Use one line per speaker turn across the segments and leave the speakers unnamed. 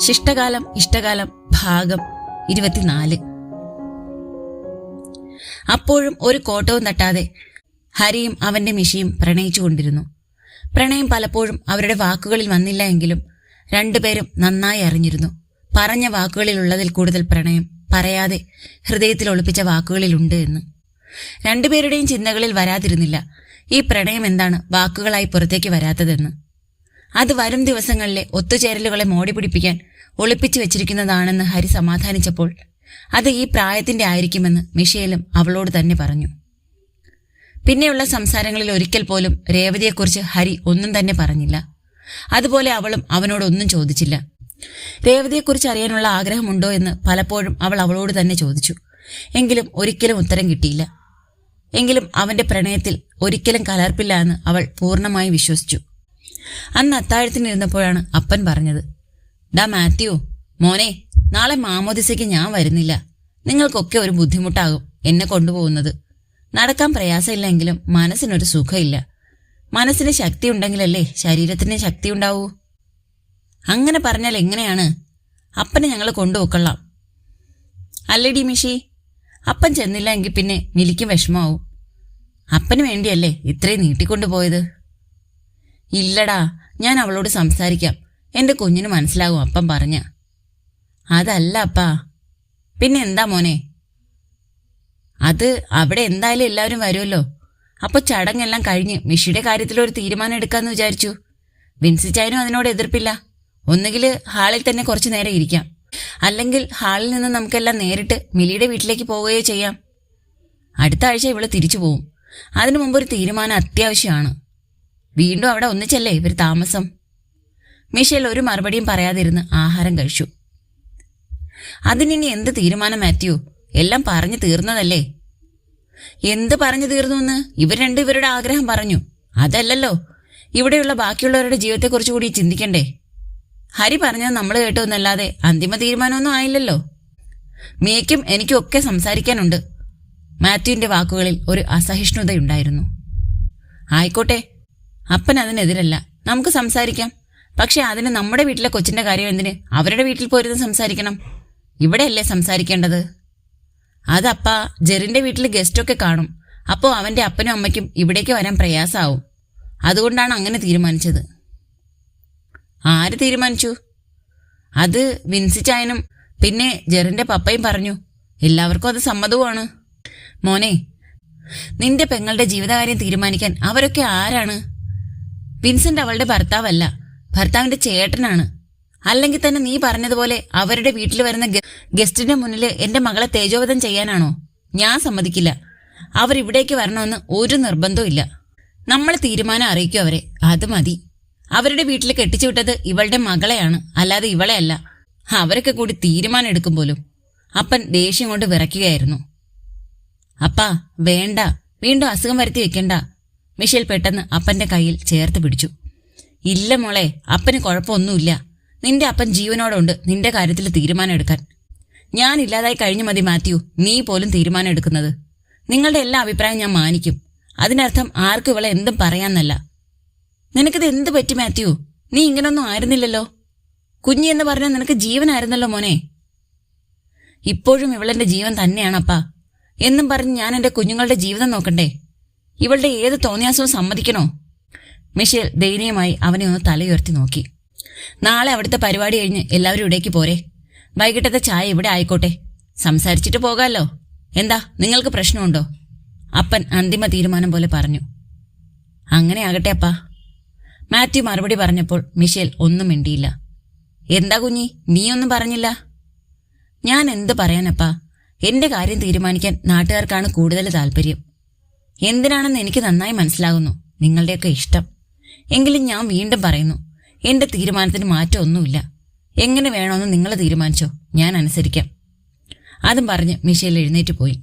ശിഷ്ടകാലം ഇഷ്ടകാലം ഭാഗം ഇരുപത്തിനാല്. അപ്പോഴും ഒരു കോട്ടവും തട്ടാതെ ഹരിയും അവന്റെ മിഷിയും പ്രണയിച്ചുകൊണ്ടിരുന്നു പ്രണയം പലപ്പോഴും അവരുടെ വാക്കുകളിൽ വന്നില്ല എങ്കിലും രണ്ടുപേരും നന്നായി അറിഞ്ഞിരുന്നു. പറഞ്ഞ വാക്കുകളിലുള്ളതിൽ കൂടുതൽ പ്രണയം പറയാതെ ഹൃദയത്തിൽ ഒളിപ്പിച്ച വാക്കുകളിലുണ്ട് എന്ന്. രണ്ടുപേരുടെയും ചിന്തകളിൽ വരാതിരുന്നില്ല. ഈ പ്രണയം എന്താണ് വാക്കുകളായി പുറത്തേക്ക് വരാത്തതെന്ന്. അത് വരും ദിവസങ്ങളിലെ ഒത്തുചേരലുകളെ മോടി പിടിപ്പിക്കാൻ ഒളിപ്പിച്ചു വെച്ചിരിക്കുന്നതാണെന്ന് ഹരി സമാധാനിച്ചപ്പോൾ അത് ഈ പ്രായത്തിന്റെ ആയിരിക്കുമെന്ന് മിഷേലും അവളോട് തന്നെ പറഞ്ഞു. പിന്നെയുള്ള സംസാരങ്ങളിൽ ഒരിക്കൽ പോലും രേവതിയെക്കുറിച്ച് ഹരി ഒന്നും തന്നെ പറഞ്ഞില്ല. അതുപോലെ അവളും അവനോടൊന്നും ചോദിച്ചില്ല. രേവതിയെക്കുറിച്ച് അറിയാനുള്ള ആഗ്രഹമുണ്ടോ എന്ന് പലപ്പോഴും അവൾ അവളോട് തന്നെ ചോദിച്ചു. എങ്കിലും ഒരിക്കലും ഉത്തരം കിട്ടിയില്ല. എങ്കിലും അവന്റെ പ്രണയത്തിൽ ഒരിക്കലും കലർപ്പില്ല എന്ന് അവൾ പൂർണമായി വിശ്വസിച്ചു. അന്ന് അത്താഴത്തിനിരുന്നപ്പോഴാണ് അപ്പൻ പറഞ്ഞത് ഡാ മാത്യു മോനെ നാളെ മാമോദിസയ്ക്ക് ഞാൻ വരുന്നില്ല. നിങ്ങൾക്കൊക്കെ ഒരു ബുദ്ധിമുട്ടാകും എന്നെ കൊണ്ടുപോകുന്നത്. നടക്കാൻ പ്രയാസമില്ലെങ്കിലും മനസ്സിനൊരു സുഖമില്ല. മനസ്സിന് ശക്തി ഉണ്ടെങ്കിലല്ലേ ശരീരത്തിന് ശക്തി ഉണ്ടാവൂ അങ്ങനെ പറഞ്ഞാൽ എങ്ങനെയാണ്? അപ്പനെ ഞങ്ങൾ കൊണ്ടുപോക്കൊള്ളാം അല്ലേടി മിഷി? അപ്പൻ ചെന്നില്ല എങ്കിൽ പിന്നെ മിലിക്ക് വിഷമാവും അപ്പന് വേണ്ടിയല്ലേ ഇത്രയും നീട്ടിക്കൊണ്ടുപോയത്? ഇല്ലടാ ഞാൻ അവളോട് സംസാരിക്കാം. എന്റെ കുഞ്ഞിന് മനസ്സിലാകും അപ്പം പറഞ്ഞ. അതല്ല അപ്പാ. പിന്നെ എന്താ മോനെ? അത് അവിടെ എന്തായാലും എല്ലാവരും വരുമല്ലോ. അപ്പൊ ചടങ്ങെല്ലാം കഴിഞ്ഞ് മിഷിയുടെ കാര്യത്തിൽ ഒരു തീരുമാനം എടുക്കാന്ന് വിചാരിച്ചു. വിൻസിച്ചായനും അതിനോട് എതിർപ്പില്ല. ഒന്നുകിൽ ഹാളിൽ തന്നെ കുറച്ചു നേരം ഇരിക്കാം. അല്ലെങ്കിൽ ഹാളിൽ നിന്ന് നമുക്കെല്ലാം നേരിട്ട് മിലിയുടെ വീട്ടിലേക്ക് പോവുകയോ ചെയ്യാം. അടുത്ത ആഴ്ച ഇവൾ തിരിച്ചു പോവും. അതിനു മുമ്പ് ഒരു തീരുമാനം അത്യാവശ്യമാണ്. വീണ്ടും അവിടെ ഒന്നിച്ചല്ലേ ഇവർ താമസം? മിഷേൽ ഒരു മറുപടിയും പറയാതിരുന്ന് ആഹാരം കഴിച്ചു. അതിനിനി എന്ത് തീരുമാനം മാറ്റിയോ എല്ലാം പറഞ്ഞു തീർന്നതല്ലേ? എന്ത് പറഞ്ഞു തീർന്നു എന്ന് ഇവർ രണ്ട് ഇവരുടെ ആഗ്രഹം പറഞ്ഞു. അതല്ലല്ലോ. ഇവിടെയുള്ള ബാക്കിയുള്ളവരുടെ ജീവിതത്തെക്കുറിച്ച് കൂടി ചിന്തിക്കണ്ടേ? ഹരി പറഞ്ഞത് നമ്മൾ കേട്ടോന്നല്ലാതെ അന്തിമ തീരുമാനമൊന്നും ആയില്ലല്ലോ. മിയയ്ക്കും എനിക്കും ഒക്കെ സംസാരിക്കാനുണ്ട്. മാത്യുവിന്റെ വാക്കുകളിൽ ഒരു അസഹിഷ്ണുതയുണ്ടായിരുന്നു. ആയിക്കോട്ടെ അപ്പൻ അതിനെതിരല്ല. നമുക്ക് സംസാരിക്കാം. പക്ഷെ അതിന് നമ്മുടെ വീട്ടിലെ കൊച്ചിന്റെ കാര്യം എന്തിന്? അവരുടെ വീട്ടിൽ പോയിരുന്ന് സംസാരിക്കണം. ഇവിടെയല്ലേ സംസാരിക്കേണ്ടത്? അതപ്പാ ജെറിന്റെ വീട്ടിൽ ഗസ്റ്റൊക്കെ കാണും. അപ്പോൾ അവന്റെ അപ്പനും അമ്മയ്ക്കും ഇവിടേക്ക് വരാൻ പ്രയാസമാവും അതുകൊണ്ടാണ് അങ്ങനെ തീരുമാനിച്ചത്. ആര് തീരുമാനിച്ചു? അത് വിൻസിച്ചായനും പിന്നെ ജെറിന്റെ പപ്പയും പറഞ്ഞു. എല്ലാവർക്കും അത് സമ്മതവുമാണ്. മോനെ നിന്റെ പെങ്ങളുടെ ജീവിതകാര്യം തീരുമാനിക്കാൻ അവരൊക്കെ ആരാണ്? വിൻസെന്റ് അവളുടെ ഭർത്താവല്ല. ഭർത്താവിന്റെ ചേട്ടനാണ്. അല്ലെങ്കിൽ തന്നെ നീ പറഞ്ഞതുപോലെ അവരുടെ വീട്ടിൽ വരുന്ന ഗസ്റ്റിന്റെ മുന്നിൽ എന്റെ മകളെ തേജോവധം ചെയ്യാനാണോ? ഞാൻ സമ്മതിക്കില്ല. അവർ ഇവിടേക്ക് വരണമെന്ന് ഒരു നിർബന്ധവും ഇല്ല. നമ്മൾ തീരുമാനം അറിയിക്കും അവരെ. അത് മതി. അവരുടെ വീട്ടിൽ കെട്ടിച്ചു വിട്ടത് ഇവളുടെ മകളെയാണ്. അല്ലാതെ ഇവളെ അല്ല. അവരൊക്കെ കൂടി തീരുമാനം എടുക്കും പോലും. അപ്പൻ ദേഷ്യം കൊണ്ട് വിറയ്ക്കുകയായിരുന്നു. അപ്പാ വേണ്ട. വീണ്ടും അസുഖം വരുത്തി വെക്കണ്ട. മിഷേൽ പെട്ടെന്ന് അപ്പന്റെ കയ്യിൽ ചേർത്ത് പിടിച്ചു. ഇല്ല മോളെ അപ്പന് കുഴപ്പമൊന്നുമില്ല. നിന്റെ അപ്പൻ ജീവനോടുണ്ട് നിന്റെ കാര്യത്തിൽ തീരുമാനം എടുക്കാൻ ഞാൻ ഇല്ലാതായി കഴിഞ്ഞു മതി മാത്യു. നീ പോലും തീരുമാനം എടുക്കുന്നത് നിങ്ങളുടെ എല്ലാ അഭിപ്രായം ഞാൻ മാനിക്കും. അതിനർത്ഥം ആർക്കും ഇവളെ എന്തും പറയാന്നല്ല നിനക്കിത് എന്ത് പറ്റി മാത്യു? നീ ഇങ്ങനൊന്നും ആയിരുന്നില്ലല്ലോ. കുഞ്ഞി എന്ന് പറഞ്ഞാൽ നിനക്ക് ജീവനായിരുന്നല്ലോ മോനെ. ഇപ്പോഴും ഇവളെന്റെ ജീവൻ തന്നെയാണപ്പാ എന്നും പറഞ്ഞ് ഞാൻ എന്റെ കുഞ്ഞുങ്ങളുടെ ജീവിതം നോക്കണ്ടേ? ഇവളുടെ ഏത് തോന്നിയാസവും സമ്മതിക്കണോ? മിഷേൽ ദയനീയമായി അവനെ ഒന്ന് തലയുയർത്തി നോക്കി. നാളെ അവിടുത്തെ പരിപാടി കഴിഞ്ഞ് എല്ലാവരും ഇവിടേക്ക് പോരെ. വൈകിട്ടത്തെ ചായ ഇവിടെ ആയിക്കോട്ടെ. സംസാരിച്ചിട്ട് പോകാമല്ലോ എന്താ നിങ്ങൾക്ക് പ്രശ്നമുണ്ടോ? അപ്പൻ അന്തിമ തീരുമാനം പോലെ പറഞ്ഞു. അങ്ങനെ ആകട്ടെ അപ്പാ. മാത്യു മറുപടി പറഞ്ഞപ്പോൾ മിഷേൽ ഒന്നും മിണ്ടിയില്ല. എന്താ കുഞ്ഞി നീയൊന്നും പറഞ്ഞില്ല? ഞാൻ എന്ത് പറയാനപ്പാ? എന്റെ കാര്യം തീരുമാനിക്കാൻ നാട്ടുകാർക്കാണ് കൂടുതൽ താല്പര്യം. എന്തിനാണെന്ന് എനിക്ക് നന്നായി മനസ്സിലാകുന്നു. നിങ്ങളുടെയൊക്കെ ഇഷ്ടം. എങ്കിലും ഞാൻ വീണ്ടും പറയുന്നു എന്റെ തീരുമാനത്തിന് മാറ്റമൊന്നുമില്ല എങ്ങനെ വേണമെന്ന് നിങ്ങൾ തീരുമാനിച്ചോ? ഞാൻ അനുസരിക്കാം. അതും പറഞ്ഞ് മിഷേൽ എഴുന്നേറ്റ് പോയി.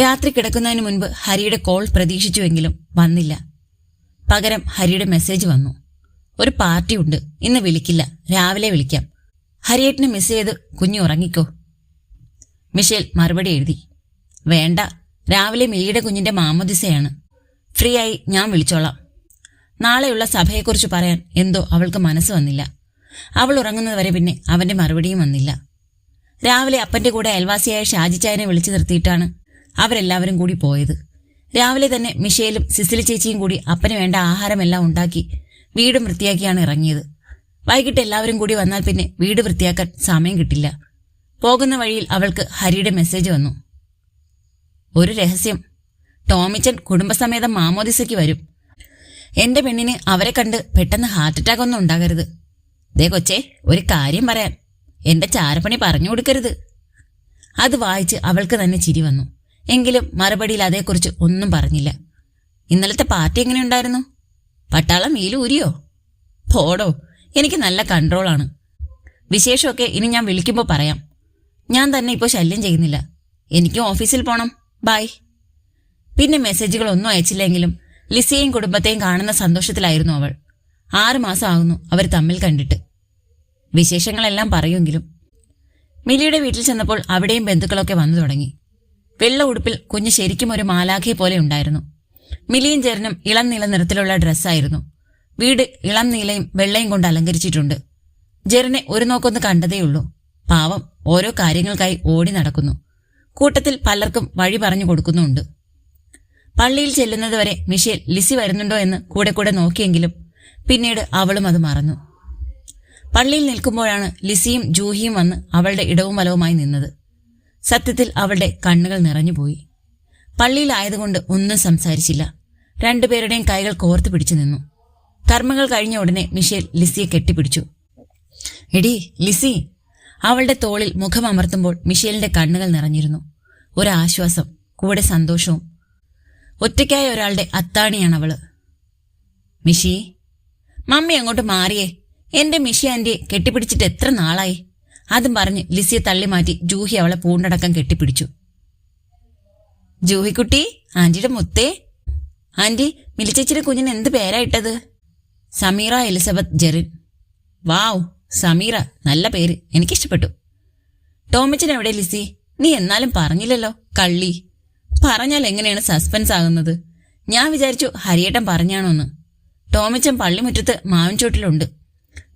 രാത്രി കിടക്കുന്നതിന് മുൻപ് ഹരിയുടെ കോൾ പ്രതീക്ഷിച്ചുവെങ്കിലും വന്നില്ല. പകരം ഹരിയുടെ മെസ്സേജ് വന്നു. ഒരു പാർട്ടി ഉണ്ട്. ഇന്ന് വിളിക്കില്ല. രാവിലെ വിളിക്കാം. ഹരിയേട്ടിനെ മിസ് ചെയ്ത് കുഞ്ഞു ഉറങ്ങിക്കോ. മിഷേൽ മറുപടി എഴുതി. വേണ്ട. രാവിലെ മിലിയുടെ കുഞ്ഞിന്റെ മാമോദിസയാണ്. ഫ്രീ ആയി ഞാൻ വിളിച്ചോളാം. നാളെയുള്ള സഭയെക്കുറിച്ച് പറയാൻ എന്തോ അവൾക്ക് മനസ്സ് വന്നില്ല. അവൾ ഉറങ്ങുന്നതുവരെ പിന്നെ അവന്റെ മറുപടിയും വന്നില്ല. രാവിലെ അപ്പന്റെ കൂടെ അയൽവാസിയായ ഷാജിച്ചായനെ വിളിച്ചു നിർത്തിയിട്ടാണ് അവരെല്ലാവരും കൂടി പോയത്. രാവിലെ തന്നെ മിഷേലും സിസിലി ചേച്ചിയും കൂടി അപ്പന് വേണ്ട ആഹാരമെല്ലാം ഉണ്ടാക്കി വീടും വൃത്തിയാക്കിയാണ് ഇറങ്ങിയത്. വൈകിട്ട് എല്ലാവരും കൂടി വന്നാൽ പിന്നെ വീട് വൃത്തിയാക്കാൻ സമയം കിട്ടില്ല. പോകുന്ന വഴിയിൽ അവൾക്ക് ഹരിയുടെ മെസ്സേജ് വന്നു. ഒരു രഹസ്യം. ടോമിച്ചൻ കുടുംബസമേതം മാമോദിസയ്ക്ക് വരും. എന്റെ പെണ്ണിന് അവരെ കണ്ട് പെട്ടെന്ന് ഹാർട്ട് അറ്റാക്ക് ഒന്നും ഉണ്ടാകരുത്. ദേ കൊച്ചേ ഒരു കാര്യം പറയാൻ. എന്റെ ചാരപ്പണി പറഞ്ഞു കൊടുക്കരുത്. അത് വായിച്ച് അവൾക്ക് തന്നെ ചിരി വന്നു. എങ്കിലും മറുപടിയിൽ അതേക്കുറിച്ച് ഒന്നും പറഞ്ഞില്ല. ഇന്നലത്തെ പാർട്ടി എങ്ങനെയുണ്ടായിരുന്നു പട്ടാളം വീലൂരിയോ പോടോ എനിക്ക് നല്ല കൺട്രോളാണ്. വിശേഷമൊക്കെ ഇനി ഞാൻ വിളിക്കുമ്പോൾ പറയാം. ഞാൻ തന്നെ ഇപ്പോൾ ശല്യം ചെയ്യുന്നില്ല. എനിക്കും ഓഫീസിൽ പോണം. ബൈ പിന്നെ മെസ്സേജുകളൊന്നും അയച്ചില്ലെങ്കിലും ലിസിയെയും കുടുംബത്തെയും കാണുന്ന സന്തോഷത്തിലായിരുന്നു അവൾ. ആറ് മാസം ആകുന്നു അവർ തമ്മിൽ കണ്ടിട്ട്. വിശേഷങ്ങളെല്ലാം പറയുമെങ്കിലും മിലിയുടെ വീട്ടിൽ ചെന്നപ്പോൾ അവിടെയും ബന്ധുക്കളൊക്കെ വന്നു തുടങ്ങി. വെള്ള ഉടുപ്പിൽ കുഞ്ഞ് ശരിക്കും ഒരു മാലാഖയെ പോലെ ഉണ്ടായിരുന്നു. മിലിയും ചേരനും ഇളം നീല നിറത്തിലുള്ള ഡ്രസ്സായിരുന്നു വീട് ഇളം നീലയും വെള്ളയും കൊണ്ട് അലങ്കരിച്ചിട്ടുണ്ട്. ജെറിനെ ഒരു നോക്കൊന്ന് കണ്ടതേയുള്ളൂ. പാവം ഓരോ കാര്യങ്ങൾക്കായി ഓടി നടക്കുന്നു. കൂട്ടത്തിൽ പലർക്കും വഴി പറഞ്ഞു കൊടുക്കുന്നുണ്ട്. പള്ളിയിൽ ചെല്ലുന്നതുവരെ മിഷേൽ ലിസി വരുന്നുണ്ടോ എന്ന് കൂടെ കൂടെ നോക്കിയെങ്കിലും പിന്നീട് അവളും അത് മറന്നു. പള്ളിയിൽ നിൽക്കുമ്പോഴാണ് ലിസിയും ജൂഹിയും വന്ന് അവളുടെ ഇടവും വലവുമായി നിന്നത്. സത്യത്തിൽ അവളുടെ കണ്ണുകൾ നിറഞ്ഞുപോയി പള്ളിയിലായതുകൊണ്ട് ഒന്നും സംസാരിച്ചില്ല. രണ്ടുപേരുടെയും കൈകൾ കോർത്തു പിടിച്ചു നിന്നു. കർമ്മങ്ങൾ കഴിഞ്ഞ ഉടനെ മിഷേൽ ലിസിയെ കെട്ടിപ്പിടിച്ചു. എടി ലിസി അവളുടെ തോളിൽ മുഖം അമർത്തുമ്പോൾ മിഷേലിന്റെ കണ്ണുകൾ നിറഞ്ഞിരുന്നു. ഒരാശ്വാസം കൂടെ സന്തോഷവും. ഒറ്റയ്ക്കായ ഒരാളുടെ അത്താണിയാണ് അവൾ മിഷി മമ്മി അങ്ങോട്ട് മാറിയേ. എന്റെ മിഷി ആന്റിയെ കെട്ടിപ്പിടിച്ചിട്ട് എത്ര നാളായി? അതും പറഞ്ഞ് ലിസിയെ തള്ളി മാറ്റി ജൂഹി അവളെ പൂണ്ടടക്കം കെട്ടിപ്പിടിച്ചു. ജൂഹിക്കുട്ടി ആന്റിയുടെ മുത്തേ. ആന്റി മിലിച്ചേച്ചിയുടെ കുഞ്ഞിന് എന്ത് പേരായിട്ടത് സമീറ എലിസബത്ത് ജെറിൻ. വാവ് സമീറ നല്ല പേര്. എനിക്കിഷ്ടപ്പെട്ടു. ടോമിച്ചൻ എവിടെ ലിസി? നീ എന്നാലും പറഞ്ഞില്ലല്ലോ. കള്ളി. പറഞ്ഞാൽ എങ്ങനെയാണ് സസ്പെൻസ് ആകുന്നത്? ഞാൻ വിചാരിച്ചു ഹരിയേട്ടൻ പറഞ്ഞാണോന്ന്. ടോമിച്ചൻ പള്ളിമുറ്റത്ത് മാവിൻചോട്ടിലുണ്ട്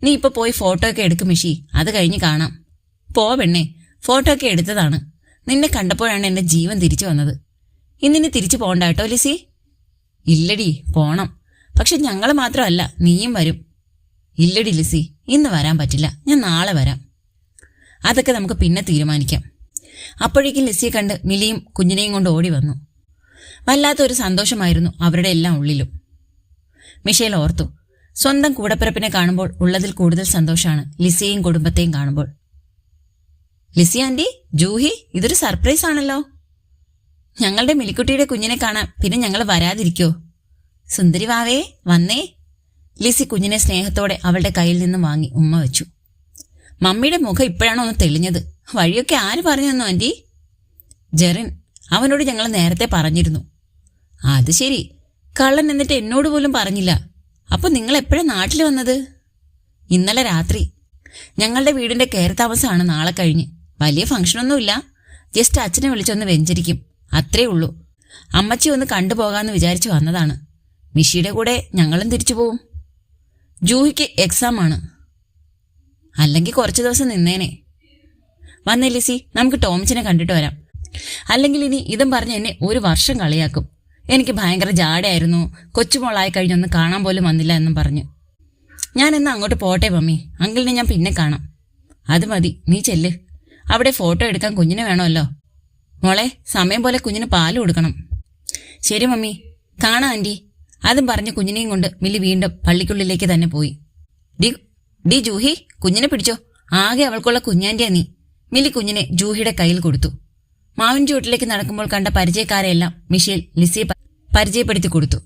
നീ ഇപ്പൊ പോയി ഫോട്ടോ ഒക്കെ എടുക്കും മിഷി. അത് കഴിഞ്ഞ് കാണാം. പോ പെണ്ണേ. ഫോട്ടോ ഒക്കെ എടുത്തതാണ്. നിന്നെ കണ്ടപ്പോഴാണ് എന്റെ ജീവൻ തിരിച്ചു വന്നത്. ഇന്നിനി തിരിച്ചു പോണ്ട കേട്ടോ ലിസി? ഇല്ലടി പോണം. പക്ഷെ ഞങ്ങൾ മാത്രമല്ല നീയും വരും. ഇല്ലടി ലിസി. ഇന്ന് വരാൻ പറ്റില്ല. ഞാൻ നാളെ വരാം. അതൊക്കെ നമുക്ക് പിന്നെ തീരുമാനിക്കാം. അപ്പോഴേക്കും ലിസിയെ കണ്ട് മിലിയും കുഞ്ഞിനെയും കൊണ്ട് ഓടി വന്നു. വല്ലാത്തൊരു സന്തോഷമായിരുന്നു അവരുടെ എല്ലാം ഉള്ളിലും. മിഷേൽ ഓർത്തു സ്വന്തം കൂടപ്പിറപ്പിനെ കാണുമ്പോൾ ഉള്ളതിൽ കൂടുതൽ സന്തോഷമാണ് ലിസിയെയും കുടുംബത്തെയും കാണുമ്പോൾ. ലിസി ആന്റി ജൂഹി ഇതൊരു സർപ്രൈസ് ആണല്ലോ. ഞങ്ങളുടെ മിലിക്കുട്ടിയുടെ കുഞ്ഞിനെ കാണാൻ പിന്നെ ഞങ്ങൾ വരാതിരിക്കോ? സുന്ദരി വാവേ വന്നേ. ലിസി കുഞ്ഞിനെ സ്നേഹത്തോടെ അവളുടെ കയ്യിൽ നിന്ന് വാങ്ങി ഉമ്മ വെച്ചു. മമ്മിയുടെ മുഖം ഇപ്പോഴാണ് ഒന്ന് തെളിഞ്ഞത്? വഴിയൊക്കെ ആര് പറഞ്ഞു തന്നു ആന്റി ജെറിൻ അവനോട് ഞങ്ങൾ നേരത്തെ പറഞ്ഞിരുന്നു. അത് ശരി. കള്ളൻ എന്നിട്ട് എന്നോട് പോലും പറഞ്ഞില്ല. അപ്പോൾ നിങ്ങൾ എപ്പോഴാണ് നാട്ടിൽ വന്നത്? ഇന്നലെ രാത്രി. ഞങ്ങളുടെ വീടിന്റെ കയറി താമസമാണ് നാളെ കഴിഞ്ഞ്. വലിയ ഫംഗ്ഷനൊന്നുമില്ല. ജസ്റ്റ് അച്ഛനെ വിളിച്ചൊന്ന് വെഞ്ചരിക്കും. അത്രേ ഉള്ളൂ. അമ്മച്ചി ഒന്ന് കണ്ടുപോകാമെന്ന് വിചാരിച്ചു വന്നതാണ്. മിഷിയുടെ കൂടെ ഞങ്ങളും തിരിച്ചു പോവും. ജൂഹിക്ക് എക്സാം ആണ്. അല്ലെങ്കിൽ കുറച്ച് ദിവസം നിന്നേനെ. വന്നേ ലിസി നമുക്ക് ടോമിച്ചിനെ കണ്ടിട്ട് വരാം. അല്ലെങ്കിൽ ഇനി ഇതും പറഞ്ഞ് എന്നെ ഒരു വർഷം കളിയാക്കും. എനിക്ക് ഭയങ്കര ജാടയായിരുന്നു. കൊച്ചുമോളായി കഴിഞ്ഞൊന്ന് കാണാൻ പോലും വന്നില്ല എന്നും പറഞ്ഞു. ഞാൻ എന്നാ അങ്ങോട്ട് പോട്ടെ മമ്മി. അങ്കിളിനെ ഞാൻ പിന്നെ കാണാം. അത് മതി. നീ ചെല്ല്. അവിടെ ഫോട്ടോ എടുക്കാൻ കുഞ്ഞിനെ വേണമല്ലോ. മോളെ സമയം പോലെ കുഞ്ഞിന് പാൽ കൊടുക്കണം. ശരി മമ്മി. കാണാം ആന്റി. അതും പറഞ്ഞ് കുഞ്ഞിനെയും കൊണ്ട് മില്ലി വീണ്ടും പള്ളിക്കുള്ളിലേക്ക് തന്നെ പോയി. ഡി ഡി ജൂഹി കുഞ്ഞിനെ പിടിച്ചോ? ആകെ അവൾക്കുള്ള കുഞ്ഞാന്റെയാ നീ. മില്ലി കുഞ്ഞിനെ ജൂഹിയുടെ കയ്യിൽ കൊടുത്തു. മാവിൻ ചുവട്ടിലേക്ക് നടക്കുമ്പോൾ കണ്ട പരിചയക്കാരെയെല്ലാം മിഷേൽ ലിസിയെ പരിചയപ്പെടുത്തി കൊടുത്തു.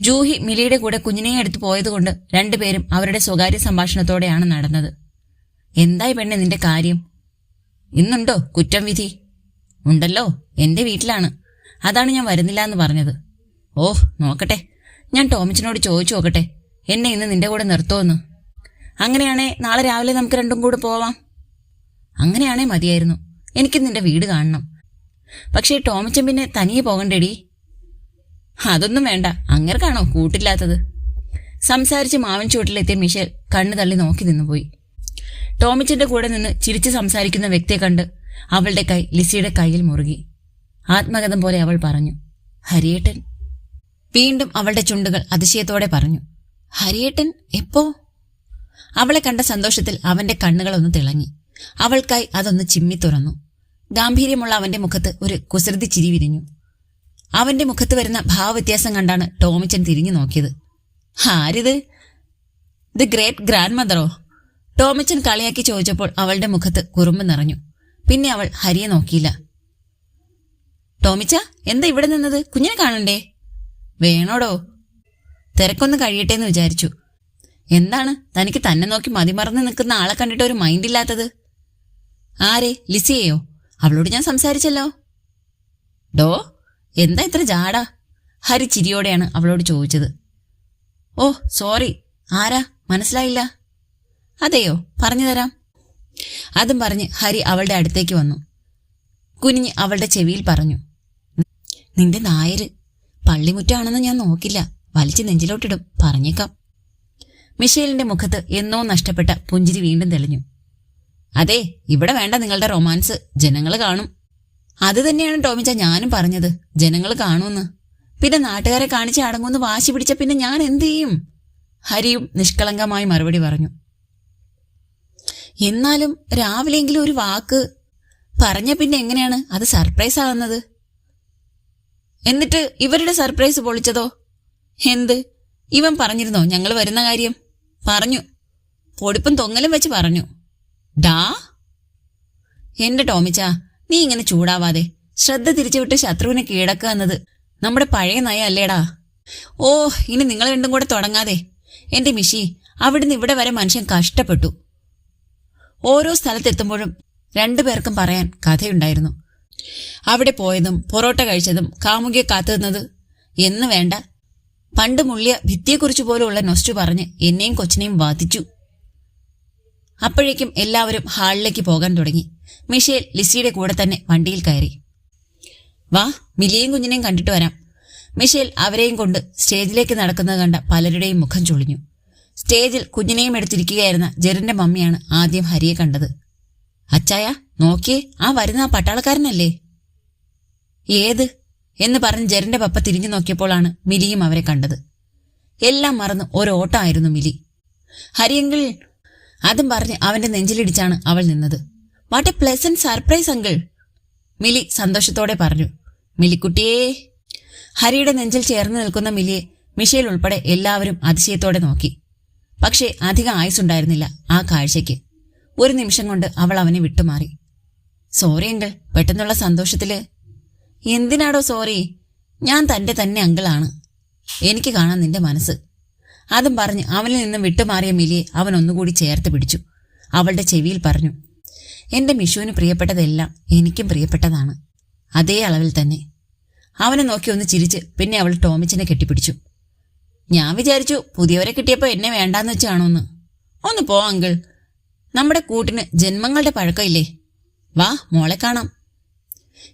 ജൂഹി മിലിയുടെ കൂടെ കുഞ്ഞിനെ എടുത്തു പോയതുകൊണ്ട് രണ്ടുപേരും അവരുടെ സ്വകാര്യ സംഭാഷണത്തോടെയാണ് നടന്നത്. എന്തായി പെണ്ണെ നിന്റെ കാര്യം? ഇന്നുണ്ടോ കുറ്റം വിധി? ഉണ്ടല്ലോ എന്റെ വീട്ടിലാണ്. അതാണ് ഞാൻ വരുന്നില്ല എന്ന് പറഞ്ഞത്. ഓഹ് നോക്കട്ടെ. ഞാൻ ടോമിച്ചിനോട് ചോദിച്ചു നോക്കട്ടെ. എന്നെ ഇന്ന് നിന്റെ കൂടെ നിർത്തുമെന്ന് അങ്ങനെയാണേ നാളെ രാവിലെ നമുക്ക് രണ്ടും കൂടെ പോവാം. അങ്ങനെയാണേ മതിയായിരുന്നു. എനിക്ക് നിന്റെ വീട് കാണണം. പക്ഷേ ടോമിച്ചൻ പിന്നെ തനിയെ പോകണ്ടേടി. അതൊന്നും വേണ്ട. അങ്ങർക്കാണോ കൂട്ടില്ലാത്തത്? സംസാരിച്ച് മാവൻ ചുവട്ടിലെത്തിയ മിഷേൽ കണ്ണു തള്ളി നോക്കി നിന്നുപോയി ടോമിച്ചന്റെ കൂടെ നിന്ന് ചിരിച്ച് സംസാരിക്കുന്ന വ്യക്തിയെ കണ്ട് അവളുടെ കൈ ലിസിയുടെ കയ്യിൽ മുറുകി. ആത്മകഥം പോലെ അവൾ പറഞ്ഞു. ഹരിയേട്ടൻ വീണ്ടും അവളുടെ ചുണ്ടുകൾ അതിശയത്തോടെ പറഞ്ഞു ഹരിയേട്ടൻ എപ്പോ? അവളെ കണ്ട സന്തോഷത്തിൽ അവന്റെ കണ്ണുകളൊന്ന് തിളങ്ങി. അവൾക്കായി അതൊന്ന് ചിമ്മി തുറന്നു. ഗാംഭീര്യമുള്ള അവന്റെ മുഖത്ത് ഒരു കുസൃതി ചിരി വിരിഞ്ഞു. അവന്റെ മുഖത്ത് വരുന്ന ഭാവവ്യത്യാസം കണ്ടാണ് ടോമിച്ചൻ തിരിഞ്ഞു നോക്കിയത്. ആരിത്? ദി ഗ്രേറ്റ് ഗ്രാൻഡ് മദറോ ടോമിച്ചൻ കളിയാക്കി ചോദിച്ചപ്പോൾ അവളുടെ മുഖത്ത് കുറുമ്പ് നിറഞ്ഞു. പിന്നെ അവൾ ഹരിയെ നോക്കിയില്ല. ടോമിച്ച എന്താ ഇവിടെ നിന്നത്? കുഞ്ഞിനെ കാണണ്ടേ? വേണോടോ? തിരക്കൊന്ന് കഴിയട്ടെ എന്ന് വിചാരിച്ചു. എന്താണ്? തനിക്ക് തന്നെ നോക്കി മതിമറന്ന് നിൽക്കുന്ന ആളെ കണ്ടിട്ട് ഒരു മൈൻഡ് ഇല്ലാത്തത്? ആരെ? ലിസിയെയോ? അവളോട് ഞാൻ സംസാരിച്ചല്ലോ. ഡോ എന്താ ഇത്ര ജാടാ ഹരി ചിരിയോടെയാണ് അവളോട് ചോദിച്ചത്. Oh sorry. ആരാ? മനസ്സിലായില്ല. അതെയോ? പറഞ്ഞു തരാം. അതും പറഞ്ഞ് ഹരി അവളുടെ അടുത്തേക്ക് വന്നു. കുനിഞ്ഞ് അവളുടെ ചെവിയിൽ പറഞ്ഞു. നിന്റെ നായര് പള്ളിമുറ്റാണെന്ന് ഞാൻ നോക്കില്ല. വലിച്ചു നെഞ്ചിലോട്ടിടും. പറഞ്ഞേക്കാം. മിഷേലിന്റെ മുഖത്ത് എന്നോ നഷ്ടപ്പെട്ട പുഞ്ചിരി വീണ്ടും തെളിഞ്ഞു. അതെ ഇവിടെ വേണ്ട നിങ്ങളുടെ റൊമാൻസ്. ജനങ്ങൾ കാണും. അത് തന്നെയാണ് ടോമിച്ച ഞാനും പറഞ്ഞത്. ജനങ്ങൾ കാണുമെന്ന് പിന്നെ നാട്ടുകാരെ കാണിച്ച് അടങ്ങുമെന്ന് വാശി പിടിച്ച പിന്നെ ഞാൻ എന്ത് ചെയ്യും? ഹരിയും നിഷ്കളങ്കമായി മറുപടി പറഞ്ഞു. എന്നാലും രാവിലെയെങ്കിലും ഒരു വാക്ക് പറഞ്ഞ പിന്നെ എങ്ങനെയാണ്? അത് സർപ്രൈസ് ആകുന്നത് എന്നിട്ട് ഇവരുടെ സർപ്രൈസ് പൊളിച്ചതോ? എന്ത്? ഇവൻ പറഞ്ഞിരുന്നോ ഞങ്ങൾ വരുന്ന കാര്യം? പറഞ്ഞു. പൊടിപ്പും തൊങ്ങലും വെച്ച് പറഞ്ഞു. ഡാ? എന്റെ ടോമിച്ച നീ ഇങ്ങനെ ചൂടാവാതെ ശ്രദ്ധ തിരിച്ചുവിട്ട് ശത്രുവിനെ കീഴടക്കുക എന്നത് നമ്മുടെ പഴയ നയ അല്ലേടാ? ഓ ഇനി നിങ്ങൾ രണ്ടും കൂടെ തുടങ്ങാതെ. എന്റെ മിഷി അവിടുന്ന് ഇവിടെ വരെ മനുഷ്യൻ കഷ്ടപ്പെട്ടു. ഓരോ സ്ഥലത്തെത്തുമ്പോഴും രണ്ടുപേർക്കും പറയാൻ കഥയുണ്ടായിരുന്നു. അവിടെ പോയതും പൊറോട്ട കഴിച്ചതും കാമുകിയെ കാത്തുന്നത് എന്ന് വേണ്ട. പണ്ട് മുള്ളിയ ഭിത്തിയെക്കുറിച്ച് പോലുള്ള നൊസ്റ്റു പറഞ്ഞ് എന്നെയും കൊച്ചിനെയും ബാധിച്ചു അപ്പോഴേക്കും എല്ലാവരും ഹാളിലേക്ക് പോകാൻ തുടങ്ങി. മിഷേൽ ലിസിയുടെ കൂടെ തന്നെ വണ്ടിയിൽ കയറി. വാ മിലിയും കുഞ്ഞിനെയും കണ്ടിട്ട് വരാം. മിഷേൽ അവരെയും കൊണ്ട് സ്റ്റേജിലേക്ക് നടക്കുന്നത് കണ്ട പലരുടെയും മുഖം ചൊളിഞ്ഞു. സ്റ്റേജിൽ കുഞ്ഞിനെയും എടുത്തിരിക്കുകയായിരുന്ന ജെറിന്റെ മമ്മിയാണ് ആദ്യം ഹരിയെ കണ്ടത്. അച്ചായ നോക്കിയേ ആ വരുന്ന ആ പട്ടാളക്കാരനല്ലേ? ഏത്? എന്ന് പറഞ്ഞ് ജരന്റെ പപ്പ തിരിഞ്ഞു നോക്കിയപ്പോഴാണ് മിലിയും അവരെ കണ്ടത്. എല്ലാം മറന്ന് ഒരോട്ടമായിരുന്നു മിലി. ഹരിയെങ്കിൽ അതും പറഞ്ഞ് അവന്റെ നെഞ്ചിലിടിച്ചാണ് അവൾ നിന്നത്. What a pleasant surprise uncle Mili സന്തോഷത്തോടെ പറഞ്ഞു. മിലിക്കുട്ടിയേ. ഹരിയുടെ നെഞ്ചിൽ ചേർന്ന് നിൽക്കുന്ന മിലിയെ മിഷേൽ ഉൾപ്പെടെ എല്ലാവരും അതിശയത്തോടെ നോക്കി. പക്ഷേ അധികം ആയുസുണ്ടായിരുന്നില്ല ആ കാഴ്ചയ്ക്ക്. ഒരു നിമിഷം കൊണ്ട് അവൾ അവനെ വിട്ടുമാറി. സോറി അങ്കിൾ പെട്ടെന്നുള്ള സന്തോഷത്തിൽ. എന്തിനാടോ സോറി? ഞാൻ തന്റെ തന്നെ അങ്കിളാണ്. എനിക്ക് കാണാൻ നിന്റെ മനസ്സ്. അതും പറഞ്ഞ് അവനിൽ നിന്നും വിട്ടുമാറിയ മിലിയെ അവൻ ഒന്നുകൂടി ചേർത്ത് പിടിച്ചു. അവളുടെ ചെവിയിൽ പറഞ്ഞു എന്റെ മിഷുവിന് പ്രിയപ്പെട്ടതെല്ലാം എനിക്കും പ്രിയപ്പെട്ടതാണ്. അതേ അളവിൽ തന്നെ. അവനെ നോക്കി ഒന്ന് ചിരിച്ച് പിന്നെ അവൾ ടോമിച്ചിനെ കെട്ടിപ്പിടിച്ചു. ഞാൻ വിചാരിച്ചു പുതിയവരെ കിട്ടിയപ്പോൾ എന്നെ വേണ്ടാന്ന് വെച്ചാണോന്ന്. ഒന്ന് പോ അങ്കിൾ. നമ്മുടെ കൂട്ടിന് ജന്മങ്ങളുടെ പഴക്കമില്ലേ? വാ മോളെ കാണാം.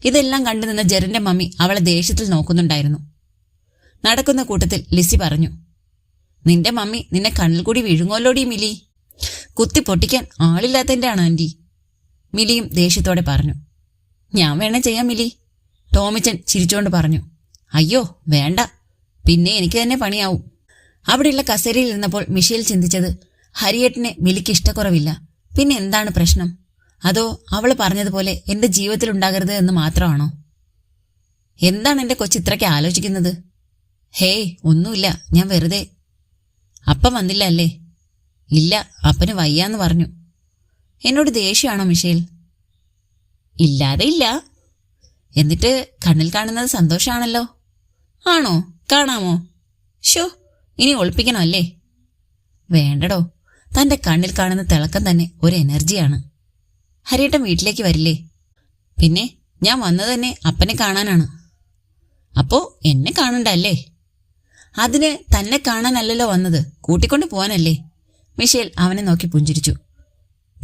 ഇതെല്ലാം കണ്ടു നിന്ന ജെറിന്റെ മമ്മി അവളെ ദേഷ്യത്തിൽ നോക്കുന്നുണ്ടായിരുന്നു. നടക്കുന്ന കൂട്ടത്തിൽ ലിസി പറഞ്ഞു നിന്റെ മമ്മി നിന്നെ കണ്ണിൽ കൂടി വിഴുങ്ങോലോടി മിലി. കുത്തി പൊട്ടിക്കാൻ ആളില്ലാത്തതിന്റെ ആണ് ആന്റി മിലിയും ദേഷ്യത്തോടെ പറഞ്ഞു. ഞാൻ വേണേ ചെയ്യാം മിലി ടോമിച്ചൻ ചിരിച്ചുകൊണ്ട് പറഞ്ഞു. അയ്യോ വേണ്ട. പിന്നെ എനിക്ക് തന്നെ പണിയാവും. അവിടെയുള്ള കസേരയിൽ ഇരുന്നപ്പോൾ മിഷേൽ ചിന്തിച്ചത് ഹരിയേട്ടനെ മിലിക്ക് ഇഷ്ടക്കുറവില്ല. പിന്നെ എന്താണ് പ്രശ്നം? അതോ അവൾ പറഞ്ഞതുപോലെ എന്റെ ജീവിതത്തിൽ ഉണ്ടാകരുത് എന്ന് മാത്രമാണോ? എന്താണ് എന്റെ കൊച്ചു ഇത്രയ്ക്ക് ആലോചിക്കുന്നത്? ഹേ ഒന്നുമില്ല ഞാൻ വെറുതെ. അപ്പം വന്നില്ല അല്ലേ? ഇല്ല അപ്പന് വയ്യാന്ന് പറഞ്ഞു. എന്നോട് ദേഷ്യമാണോ മിഷേൽ? ഇല്ലാതെ ഇല്ല. എന്നിട്ട് കണ്ണിൽ കാണുന്നത് സന്തോഷമാണല്ലോ ആണോ? കാണാമോ? ഷോ ഇനി ഒളിപ്പിക്കണോ അല്ലേ? വേണ്ടടോ തന്റെ കണ്ണിൽ കാണുന്ന തിളക്കം തന്നെ ഒരു എനർജിയാണ്. ഹരിയേട്ടൻ വീട്ടിലേക്ക് വരില്ലേ? പിന്നെ ഞാൻ വന്നത് തന്നെ അപ്പനെ കാണാനാണ്. അപ്പോ എന്നെ കാണണ്ട അല്ലേ അതിന് തന്നെ കാണാനല്ലല്ലോ വന്നത്. കൂട്ടിക്കൊണ്ട് പോവാനല്ലേ? മിഷേൽ അവനെ നോക്കി പുഞ്ചിരിച്ചു.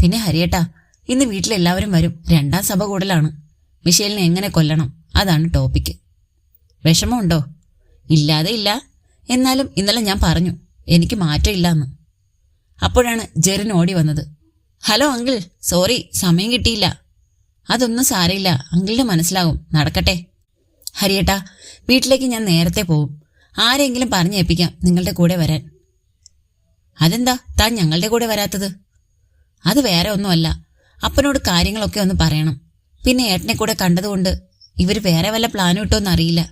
പിന്നെ ഹരിയേട്ടാ ഇന്ന് വീട്ടിലെല്ലാവരും വരും. രണ്ടാം സഭ കൂടലാണ്. മിഷേലിനെ എങ്ങനെ കൊല്ലണം? അതാണ് ടോപ്പിക്ക്. വിഷമമുണ്ടോ? ഇല്ലാതെ ഇല്ല. എന്നാലും ഇന്നലെ ഞാൻ പറഞ്ഞു എനിക്ക് മാറ്റമില്ലാന്ന്. അപ്പോഴാണ് ജെറിൻ ഓടി വന്നത്. Hello uncle. സോറി സമയം കിട്ടിയില്ല. അതൊന്നും സാരയില്ല അങ്കിളിന് മനസ്സിലാകും നടക്കട്ടെ. ഹരിയേട്ടാ വീട്ടിലേക്ക് ഞാൻ നേരത്തെ പോവും. ആരെങ്കിലും പറഞ്ഞേൽപ്പിക്കാം നിങ്ങളുടെ കൂടെ വരാൻ. അതെന്താ? താൻ ഞങ്ങളുടെ കൂടെ വരാത്തത്? അത് വേറെ ഒന്നുമല്ല. അപ്പനോട് കാര്യങ്ങളൊക്കെ ഒന്ന് പറയണം. പിന്നെ ഏട്ടനെ കൂടെ കണ്ടതുകൊണ്ട് ഇവർ വേറെ വല്ല പ്ലാനും ഇട്ടോന്ന് അറിയില്ല.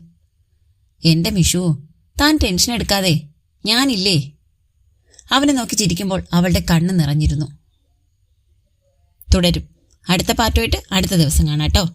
എന്റെ മിഷു താൻ ടെൻഷൻ എടുക്കാതെ. ഞാനില്ലേ? അവനെ നോക്കി ചിരിക്കുമ്പോൾ അവളുടെ കണ്ണ് നിറഞ്ഞിരുന്നു. തുടരും. അടുത്ത പാർട്ടുമായിട്ട് അടുത്ത ദിവസം കാണാം കേട്ടോ.